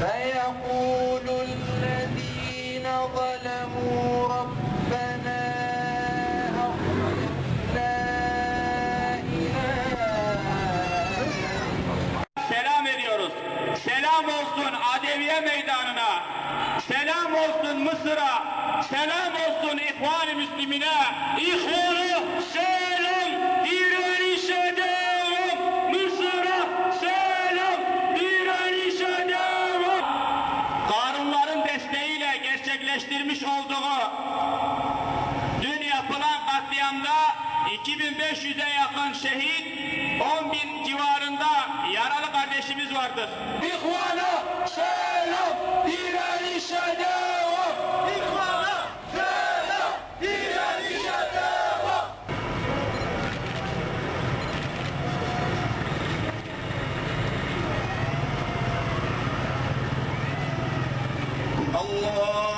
فيقول الذين ظلموا ربنا أخرجنا Selam ediyoruz. Selam olsun Adeviye Meydanı'na. Selam olsun Mısır'a. Selam olsun İhvan-ı Müslümin'e. İhvan gerçekleştirmiş olduğu dün yapılan katliamda 2500'e yakın şehit, 10 bin civarında yaralı kardeşimiz vardır. İhvana selam, direnişe devam. İhvana selam, direnişe devam. Allah